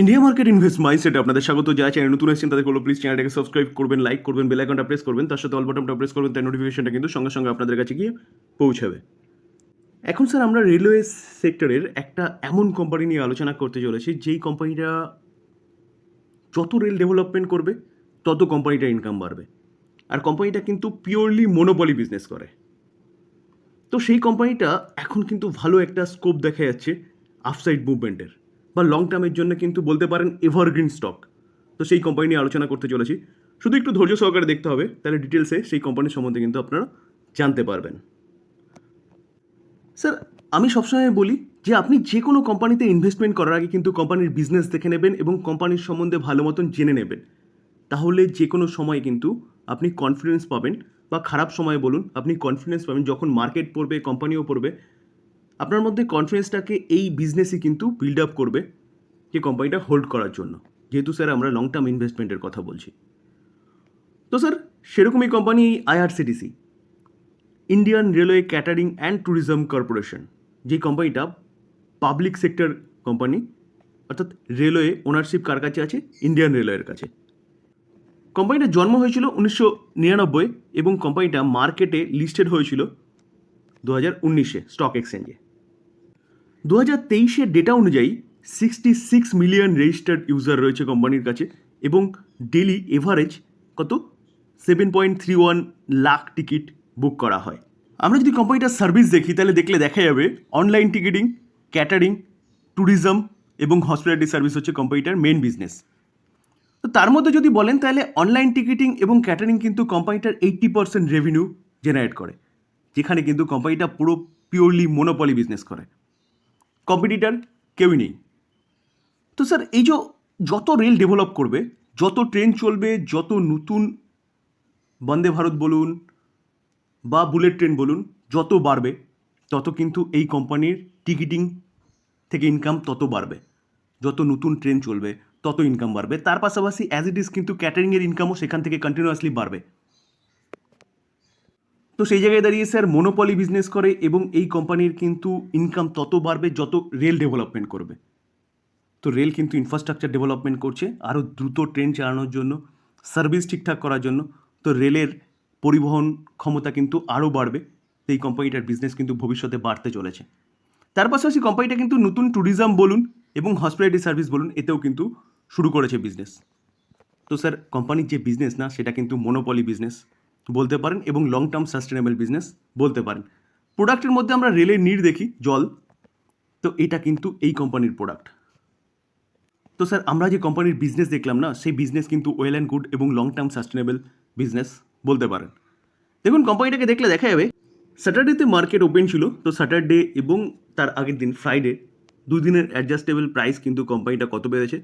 India market invest মাইন্ডসেটে আপনাদের স্বাগত। যা চ্যানেল নতুন এসেছেন তাদের হলো প্লিজ চ্যানেলটাকে সাবস্ক্রাইব করবেন লাইক করবেন বেল আইকনটা প্রেস করবেন। তার সাথে অল বাটনটা প্রেস করবেন, তাই নোটিফিকেশনটা কিন্তু সঙ্গে সঙ্গে আপনাদের কাছে গিয়ে পৌঁছাবে। এখন স্যার আমরা রেলওয়ে সেক্টরের একটা এমন কোম্পানি নিয়ে আলোচনা করতে চলেছি, যেই কোম্পানিটা যত রেল ডেভেলপমেন্ট করবে, তত কোম্পানিটার ইনকাম বাড়বে। আর কোম্পানিটা কিন্তু পিওরলি মোনোপলি বিজনেস করে। তো সেই কোম্পানিটা এখন কিন্তু ভালো একটা স্কোপ দেখা যাচ্ছে আফসাইড মুভমেন্টের বা লং টার্মের জন্য কিন্তু বলতে পারেন এভারগ্রিন স্টক তো সেই কোম্পানি নিয়ে আলোচনা করতে চলেছি। শুধু একটু ধৈর্য সহকারে দেখতে হবে, তাহলে ডিটেলসে সেই কোম্পানির সম্বন্ধে কিন্তু আপনারা জানতে পারবেন। স্যার আমি সবসময় বলি যে আপনি যে কোনো কোম্পানিতে ইনভেস্টমেন্ট করার আগে কিন্তু কোম্পানির বিজনেস দেখে নেবেন এবং কোম্পানির সম্বন্ধে ভালো মতন জেনে নেবেন। তাহলে যে কোনো সময় কিন্তু আপনি কনফিডেন্স পাবেন বা খারাপ সময় বলুন, আপনি কনফিডেন্স পাবেন যখন মার্কেট পড়বে কোম্পানিও পড়বে আপনার মধ্যে কনফিডেন্সটাকে এই বিজনেসই কিন্তু বিল্ড আপ করবে যে কোম্পানিটা হোল্ড করার জন্য। যেহেতু স্যার আমরা লং টার্ম ইনভেস্টমেন্টের কথা বলছি। তো স্যার সেরকমই company IRCTC Indian railway catering and tourism corporation যে কোম্পানিটা পাবলিক সেক্টর কোম্পানি অর্থাৎ রেলওয়ে ওনারশিপ কার কাছে আছে? ইন্ডিয়ান রেলওয়ের কাছে। কোম্পানিটার জন্ম হয়েছিল উনিশশো নিরানব্বই এবং কোম্পানিটা মার্কেটে লিস্টেড হয়েছিল দু হাজার উনিশে স্টক এক্সচেঞ্জে দু হাজার তেইশের ডেটা অনুযায়ী sixty six million registered user রয়েছে কোম্পানির কাছে এবং ডেলি এভারেজ কত? Seven point three one lakh ticket book করা হয়। আমরা যদি কোম্পানিটার সার্ভিস দেখি, তাহলে দেখলে দেখা যাবে অনলাইন টিকিটিং ক্যাটারিং ট্যুরিজম এবং হসপিটালিটি সার্ভিস হচ্ছে কোম্পানিটার মেন বিজনেস তো তার মধ্যে যদি বলেন, তাহলে অনলাইন টিকিটিং এবং ক্যাটারিং কিন্তু কোম্পানিটার এইট্টি পার্সেন্ট রেভিনিউ জেনারেট করে, যেখানে কিন্তু কোম্পানিটা পুরো পিওরলি মোনোপলি বিজনেস করে। কম্পিটিটার কেউই নেই। তো স্যার এই যে যত রেল ডেভেলপ করবে, যত ট্রেন চলবে, যত নতুন বন্দে ভারত বলুন বা বুলেট ট্রেন বলুন, যত বাড়বে, তত কিন্তু এই কোম্পানির টিকিটিং থেকে ইনকাম তত বাড়বে। যত নতুন ট্রেন চলবে, তত ইনকাম বাড়বে। তার পাশাপাশি অ্যাজ ইট ইজ কিন্তু ক্যাটারিংয়ের ইনকামও সেখান থেকে কন্টিনিউয়াসলি বাড়বে। তো সেই জায়গায় দাঁড়িয়ে স্যার মনোপলি বিজনেস করে এবং এই কোম্পানির কিন্তু ইনকাম তত বাড়বে যত রেল ডেভেলপমেন্ট করবে। তো রেল কিন্তু ইনফ্রাস্ট্রাকচার ডেভেলপমেন্ট করছে আরও দ্রুত ট্রেন চালানোর জন্য সার্ভিস ঠিকঠাক করার জন্য, তো রেলের পরিবহন ক্ষমতা কিন্তু আরও বাড়বে, তো এই কোম্পানিটার বিজনেস কিন্তু ভবিষ্যতে বাড়তে চলেছে। তার পাশাপাশি কোম্পানিটা কিন্তু নতুন ট্যুরিজম বলুন এবং হসপিটালিটি সার্ভিস বলুন, এতেও কিন্তু শুরু করেছে বিজনেস তো স্যার কোম্পানির যে বিজনেস না, সেটা কিন্তু মনোপলি বিজনেস বলতে পারেন এবং লং টার্ম সাস্টেনেবল বিজনেস বলতে পারেন। প্রোডাক্টের মধ্যে আমরা রেলের নীড় দেখি, জল। তো এটা কিন্তু এই কোম্পানির প্রোডাক্ট তো স্যার আমরা যে কোম্পানির বিজনেস দেখলাম না, সেই বিজনেস কিন্তু ওয়েল অ্যান্ড গুড এবং লং টার্ম সাস্টেনেবল বিজনেস বলতে পারেন। দেখুন কোম্পানিটাকে দেখলে দেখা যাবে স্যাটারডেতে মার্কেট ওপেন ছিল, তো স্যাটারডে এবং তার আগের দিন ফ্রাইডে দুই দিনের অ্যাডজাস্টেবল প্রাইস কিন্তু কোম্পানিটা কত বেড়েছে?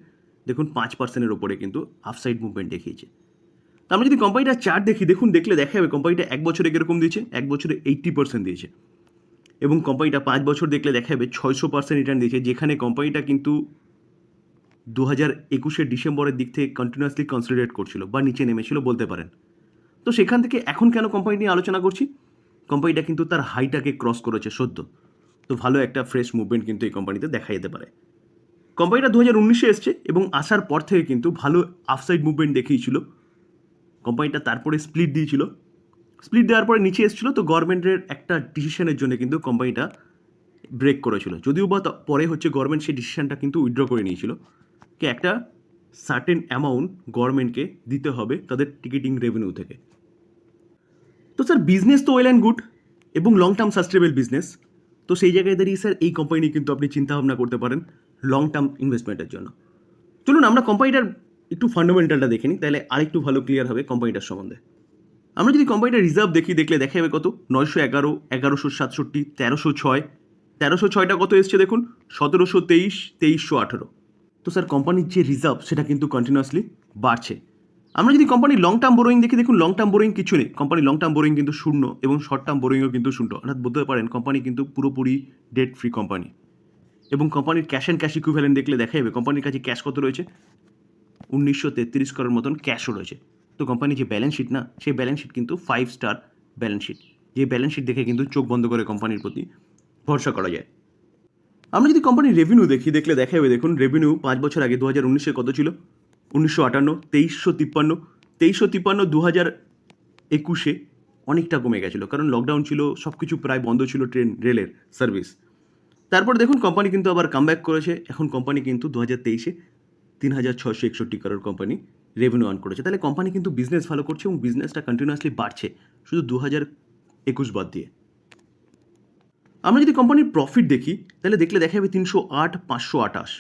দেখুন, পাঁচ পার্সেন্টের ওপরে কিন্তু আফসাইড মুভমেন্ট দেখিয়েছে। আমরা যদি কোম্পানিটার চার্ট দেখি, দেখুন, দেখলে দেখা যাবে কোম্পানিটা এক বছরে কীরকম দিয়েছে? এক বছরে এইট্টি পার্সেন্ট দিয়েছে। এবং কোম্পানিটা পাঁচ বছর দেখলে দেখা যাবে ছয়শো পার্সেন্ট রিটার্ন দিয়েছে, যেখানে কোম্পানিটা কিন্তু দু হাজার একুশের ডিসেম্বরের দিক থেকে কন্টিনিউয়াসলি কনসিডারেট করছিল বা নিচে নেমেছিল বলতে পারেন। তো সেখান থেকে এখন কেন কোম্পানি নিয়ে আলোচনা করছি? কোম্পানিটা কিন্তু তার হাইটাকে ক্রস করেছে সদ্য। তো ভালো একটা ফ্রেশ মুভমেন্ট কিন্তু এই কোম্পানিতে দেখা যেতে পারে। কোম্পানিটা দু হাজার উনিশে এসছে এবং আসার পর থেকে কিন্তু ভালো আফসাইড মুভমেন্ট দেখিয়েছিল। কোম্পানিটা তারপরে স্প্লিট দিয়েছিল। স্প্লিট দেওয়ার পরে নিচে এসেছিল, তো গভর্নমেন্টের একটা ডিসিশনের জন্য কিন্তু কোম্পানিটা ব্রেক করেছিল। যদিও বা পরে হচ্ছে গভর্নমেন্ট সেই ডিসিশনটা কিন্তু উইথড্র করে নিয়েছিল। কি একটা সার্টেন অ্যামাউন্ট গভর্নমেন্টকে দিতে হবে তাদের টিকিটিং রেভিনিউ থেকে। তো স্যার বিজনেস তো ওয়েল অ্যান্ড গুড এবং লং টার্ম সাস্টেনেবল বিজনেস তো সেই জায়গায় দাঁড়িয়ে স্যার এই কোম্পানি কিন্তু আপনি চিন্তা ভাবনা করতে পারেন লং টার্ম ইনভেস্টমেন্টের জন্য। চলুন, আমরা কোম্পানিটার একটু ফান্ডামেন্টালটা দেখে নিই, তাহলে আরেকটু ভালো ক্লিয়ার হবে কোম্পানিটার সম্বন্ধে। আমরা যদি কোম্পানিটার রিজার্ভ দেখি, দেখলে দেখা যাবে কত? নয়শো এগারো, এগারোশো সাতষট্টি, তেরোশো ছয়। তেরোশো ছয়টা কত এসছে দেখুন? সতেরোশো তেইশ, তেইশশো আঠেরো। তো স্যার কোম্পানির যে রিজার্ভ সেটা কিন্তু কন্টিনিউয়াসলি বাড়ছে। আমরা যদি কোম্পানির লং টার্ম বোরোয়িং দেখি, দেখুন লং টার্ম বোরোয়িং কিছু নেই। কোম্পানি লং টার্ম বোরোয়িং কিন্তু শূন্য এবং শর্ট টার্ম বোরোয়িংও কিন্তু শূন্য। অর্থাৎ বলতে পারেন কোম্পানি কিন্তু পুরোপুরি ডেট ফ্রি কোম্পানি এবং কোম্পানির ক্যাশ অ্যান্ড ক্যাশ ইকুইভ্যালেন্ট দেখলে দেখা যাবে কোম্পানির কাছে ক্যাশ কত রয়েছে? উনিশশো তেত্রিশ করার মতন ক্যাশও রয়েছে। তো কোম্পানির যে ব্যালেন্স শিট না, সেই ব্যালেন্স শিট কিন্তু ফাইভ স্টার ব্যালেন্স শিট যে ব্যালেন্স শিট দেখে কিন্তু চোখ বন্ধ করে কোম্পানির প্রতি ভরসা করা যায়। আমরা যদি কোম্পানির রেভিনিউ দেখি, দেখলে দেখা যাবে দেখুন রেভিনিউ পাঁচ বছর আগে দু হাজার উনিশে কত ছিল? উনিশশো আটান্ন, তেইশশো তিপ্পান্ন তেইশশো তিপ্পান্ন দু হাজার একুশে অনেকটা কমে গেছিল, কারণ লকডাউন ছিল সব কিছু প্রায় বন্ধ ছিল ট্রেন, রেলের সার্ভিস তারপর দেখুন কোম্পানি কিন্তু আবার কামব্যাক করেছে, এখন কোম্পানি কিন্তু দু হাজার তেইশে তিন হাজার ছশো একষট্টি করোড় কোম্পানি রেভিনিউ আর্ন করেছে। তাহলে কোম্পানি কিন্তু বিজনেস ভালো করছে এবং বিজনেসটা কন্টিনিউয়াসলি বাড়ছে, শুধু দু হাজার একুশ বাদ দিয়ে। আমরা যদি কোম্পানির প্রফিট দেখি, তাহলে দেখলে দেখা যাবে তিনশো আট পাঁচশো আঠাশ।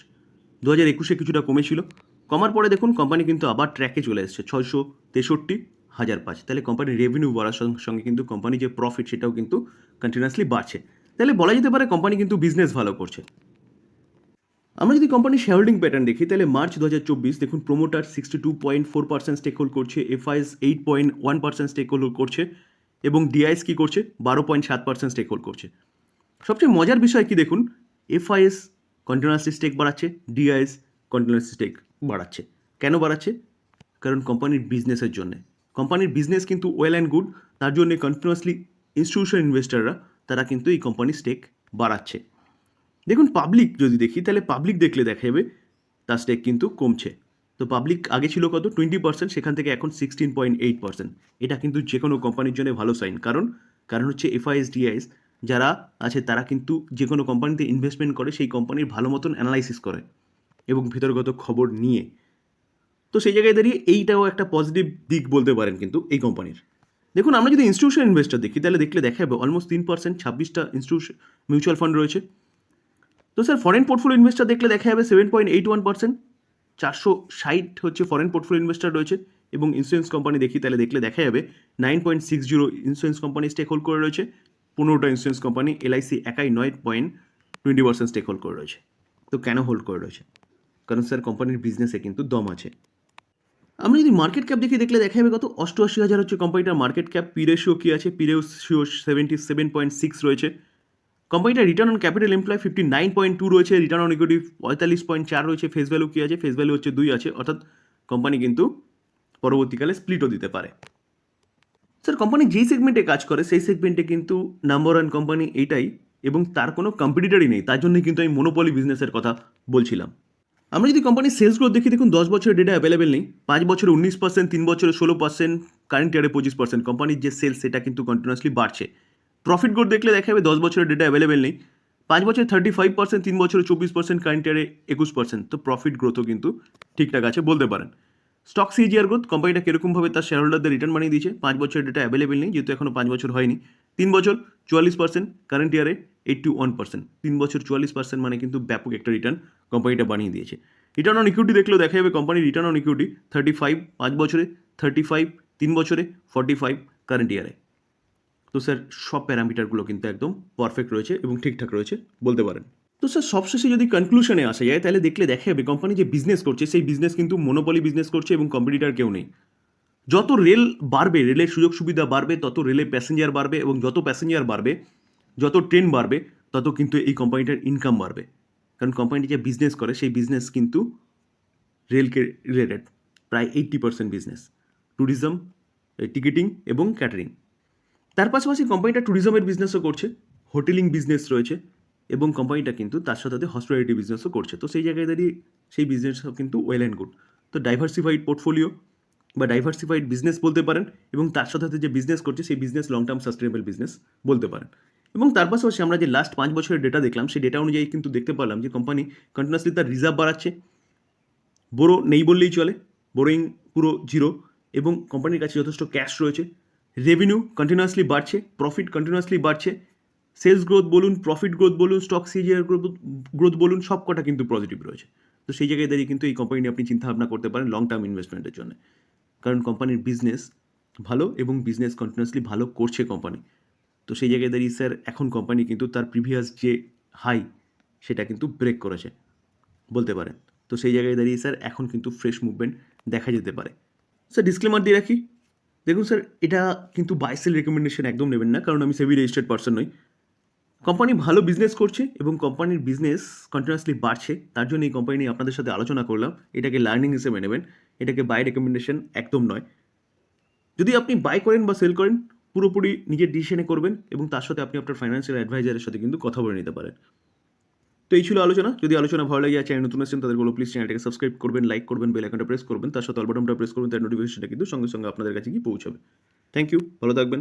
দু হাজার একুশে কিছুটা কমেছিল। কমার পরে দেখুন কোম্পানি কিন্তু আবার ট্র্যাকে চলে এসেছে, ছয়শো তেষট্টি হাজার পাঁচ। তাহলে কোম্পানির রেভিনিউ বাড়ার সঙ্গে সঙ্গে কিন্তু কোম্পানি যে প্রফিট সেটাও কিন্তু কন্টিনিউয়াসলি বাড়ছে। তাহলে বলা যেতে পারে কোম্পানি কিন্তু বিজনেস ভালো করছে। আমরা যদি কোম্পানির শেয়ার হোল্ডিং প্যাটার্ন দেখি, তাহলে মার্চ দু হাজার চব্বিশ দেখুন promoter sixty two point four percent stake hold করছে FIIs eight point one percent stake hold করছে, এবং ডিআইএস কী করছে? বারো পয়েন্ট সাত পার্সেন্ট স্টেক হোল্ড করছে। সবচেয়ে মজার বিষয় কি দেখুন? এফআইএস কন্টিনিউয়াসলি স্টেক বাড়াচ্ছে ডিআইএস কন্টিনিউয়াসলি স্টেক বাড়াচ্ছে। কেন বাড়াচ্ছে? কারণ কোম্পানির বিজনেসের জন্য। কোম্পানির বিজনেস কিন্তু ওয়েল অ্যান্ড গুড তার জন্য কন্টিনিউয়াসলি ইনস্টিটিউশন ইনভেস্টাররা তারা কিন্তু এই কোম্পানির স্টেক বাড়াচ্ছে। দেখুন পাবলিক যদি দেখি, তাহলে পাবলিক দেখলে দেখা যাবে তার স্টেক কিন্তু কমছে। তো পাবলিক আগে ছিল কত? টোয়েন্টি পার্সেন্ট সেখান থেকে এখন সিক্সটিন পয়েন্ট এইট পার্সেন্ট এটা কিন্তু যে কোনো কোম্পানির জন্য ভালো সাইন কারণ কারণ হচ্ছে এফআইএস ডিআইএস যারা আছে, তারা কিন্তু যে কোনো কোম্পানিতে ইনভেস্টমেন্ট করে, সেই কোম্পানির ভালো মতন অ্যানালাইসিস করে এবং ভেতরগত খবর নিয়ে। তো সেই জায়গায় দাঁড়িয়ে এইটাও একটা পজিটিভ দিক বলতে পারেন কিন্তু এই কোম্পানির দেখুন, আমরা যদি ইনস্টিটিউশন ইনভেস্টর দেখি, তাহলে দেখলে দেখা যাবে অলমোস্ট তিন পার্সেন্ট ছাব্বিশটা ইনস্টিটিউশন মিউচুয়াল ফান্ড রয়েছে। তো স্যার ফরেন পোর্টফোলিও ইনভেস্টার দেখলে দেখা যাবে seven point eight one percent চারশো ষাট হচ্ছে ফরেন পোর্টফোলিও ইনভেস্টার রয়েছে এবং ইন্স্যুরেন্স কোম্পানি দেখি, তাহলে দেখলে দেখা যাবে nine point six zero insurance company stake hold করে রয়েছে, পনেরোটা ইন্স্যুরেন্স কোম্পানি এলআইসি একাই নয় point twenty percent stake hold করে রয়েছে। তো কেন হোল্ড করে রয়েছে? কারণ স্যার কোম্পানির বিজনেসে কিন্তু দম আছে। আমরা যদি মার্কেট ক্যাপ দেখি, দেখলে দেখা যাবে কত? অষ্টআশি হাজার হচ্ছে কোম্পানিটার মার্কেট ক্যাপ পি রেশিও কী আছে? PE ratio seventy seven point six রয়েছে। কোম্পানিটার return on capital employ fifty nine point two রয়েছে রিটার্ন অন ইকুইটি পঁয়তাল্লিশ পয়েন্ট চার রয়েছে ফেস ভ্যালু কী আছে? ফেস ভ্যালু হচ্ছে দুই আছে, অর্থাৎ কোম্পানি কিন্তু পরবর্তীকালে স্প্লিটও দিতে পারে। স্যার কোম্পানি যেই সেগমেন্টে কাজ করে, সেই সেগমেন্টে কিন্তু নাম্বার ওয়ান কোম্পানি এইটাই এবং তার কোনো কম্পিটিটারই নেই। তার জন্যই কিন্তু আমি মনোপলি বিজনেসের কথা বলছিলাম। আমরা যদি কোম্পানির সেলস গ্রোথ দেখি, দেখুন, দশ বছরের ডেটা অ্যাভেলেবেল নেই। পাঁচ বছরে উনিশ পার্সেন্ট তিন বছরে ষোলো পার্সেন্ট কারেন্ট ইয়ারে পঁচিশ পার্সেন্ট কোম্পানির যে সেলস সেটা কিন্তু কন্টিনিউয়াসলি বাড়ছে। প্রফিট গ্রোথ দেখলে দেখা যাবে দশ বছরের ডেটা অ্যাভেলেবেল নেই। পাঁচ বছরে থার্টি ফাইভ পার্সেন্ট তিন বছরে চব্বিশ পার্সেন্ট কারেন্ট ইয়ারে একুশ পার্সেন্ট তো প্রফিট গ্রোথও কিন্তু ঠিকঠাক আছে বলতে পারেন। স্টক সিজিআর গ্রোথ কোম্পানিটা কীরকমভাবে তার শেয়ার হোল্ডারদের রিটার্ন বানিয়ে দিয়েছে, পাঁচ বছরের ডেটা অ্যাভেলেবেল নেই, যেহেতু এখনও পাঁচ বছর হয়নি। তিন বছর চুয়াল্লিশ পার্সেন্ট কারেন্ট ইয়ারে এইটটি ওয়ান পার্সেন্ট তিন বছর চুয়াল্লিশ পার্সেন্ট মানে কিন্তু ব্যাপক একটা রিটার্ন কোম্পানিটা বানিয়ে দিয়েছে। রিটার্ন অন ইকুইটি দেখলেও দেখা যাবে কোম্পানির return on equity thirty five পাঁচ বছরে থার্টি ফাইভ তিন বছরে ফর্টি ফাইভ কারেন্ট ইয়ারে তো স্যার, সব প্যারামিটারগুলো কিন্তু একদম পারফেক্ট রয়েছে এবং ঠিকঠাক রয়েছে, বলতে পারেন। তো স্যার, সবশেষে যদি কনক্লুশনে আসা যায়, তাহলে দেখলে দেখা যাবে কোম্পানি যে বিজনেস করছে, সেই বিজনেস কিন্তু মনোপলি বিজনেস করছে এবং কম্পিটিটার কেউ নেই। যত রেল বাড়বে রেলের সুযোগ সুবিধা বাড়বে, তত রেলে প্যাসেঞ্জার বাড়বে এবং যত প্যাসেঞ্জার বাড়বে, যত ট্রেন বাড়বে, তত কিন্তু এই কোম্পানিটার ইনকাম বাড়বে। কারণ কোম্পানিটি যে বিজনেস করে, সেই বিজনেস কিন্তু রেলকে রিলেটেড প্রায় eighty percent business tourism ticketing এবং ক্যাটারিং তার পাশাপাশি কোম্পানিটা ট্যুরিজমের বিজনেসও করছে হোটেলিং বিজনেস রয়েছে, এবং কোম্পানিটা কিন্তু তার সাথে সাথে হসপিটালিটি বিজনেসও করছে। তো সেই জায়গায় দাঁড়িয়ে সেই বিজনেসও কিন্তু ওয়েল অ্যান্ড গুড তো ডাইভার্সিফাইড পোর্টফোলিও বা ডাইভার্সিফাইড বিজনেস বলতে পারেন, এবং তার সাথে সাথে যে বিজনেস করছে, সেই business long term sustainable business বলতে পারেন। এবং তার পাশাপাশি আমরা যে লাস্ট পাঁচ বছরের ডেটা দেখলাম, সেই ডেটা অনুযায়ী কিন্তু দেখতে পারলাম যে কোম্পানি কন্টিনিউসলি তার রিজার্ভ বাড়াচ্ছে। বড়ো নেই বললেই চলে বোরোইং পুরো জিরো এবং কোম্পানির কাছে যথেষ্ট ক্যাশ রয়েছে। রেভিনিউ কন্টিনিউয়াসলি বাড়ছে প্রফিট কন্টিনিউয়াসলি বাড়ছে সেলস গ্রোথ বলুন প্রফিট গ্রোথ বলুন স্টক সিজিআর গ্রোথ বলুন, সব কটা কিন্তু পজিটিভ রয়েছে। তো সেই জায়গায় দাঁড়িয়ে কিন্তু এই কোম্পানি নিয়ে আপনি চিন্তা ভাবনা করতে পারেন লং টার্ম ইনভেস্টমেন্টের জন্য। কারণ কোম্পানির বিজনেস ভালো এবং বিজনেস কন্টিনিউয়াসলি ভালো করছে কোম্পানি তো সেই জায়গায় দাঁড়িয়ে স্যার এখন কোম্পানি কিন্তু তার প্রিভিয়াস যে হাই সেটা কিন্তু ব্রেক করেছে। বলতে পারেন। তো সেই জায়গায় দাঁড়িয়ে স্যার এখন কিন্তু ফ্রেশ মুভমেন্ট দেখা যেতে পারে। স্যার ডিসক্লেমার দিয়ে রাখি দেখুন স্যার, এটা কিন্তু বাইসেল রেকমেন্ডেশন একদম নেবেন না, কারণ আমি সেভি রেজিস্টার্ড পার্সন নই। কোম্পানি ভালো বিজনেস করছে এবং কোম্পানির বিজনেস কন্টিনিউয়াসলি বাড়ছে, তার জন্য এই কোম্পানি নিয়ে আপনাদের সাথে আলোচনা করলাম। এটাকে লার্নিং হিসেবে নেবেন, এটাকে বাই রেকমেন্ডেশন একদম নয়। যদি আপনি বাই করেন বা সেল করেন, পুরোপুরি নিজের ডিসিশনে করবেন এবং তার সাথে আপনি আপনার ফাইন্যান্সিয়াল অ্যাডভাইজারের সাথে কিন্তু কথা বলে নিতে পারেন। তো এই ছিল আলোচনা। যদি আলোচনা ভালো লাগে চ্যানেল নতুন আসছেন তাদের বলো প্লিজ চ্যানেলটাকে সাবস্ক্রাইব করবেন লাইক করবেন বেল আইকনটা প্রেস করবেন। তার সাথে অল বাটনটা প্রেস করবেন তার নোটিফিকেশনটা কিন্তু সঙ্গে সঙ্গে আপনাদের কাছে গিয়ে পৌঁছাবে। থ্যাংক ইউ ভালো থাকবেন।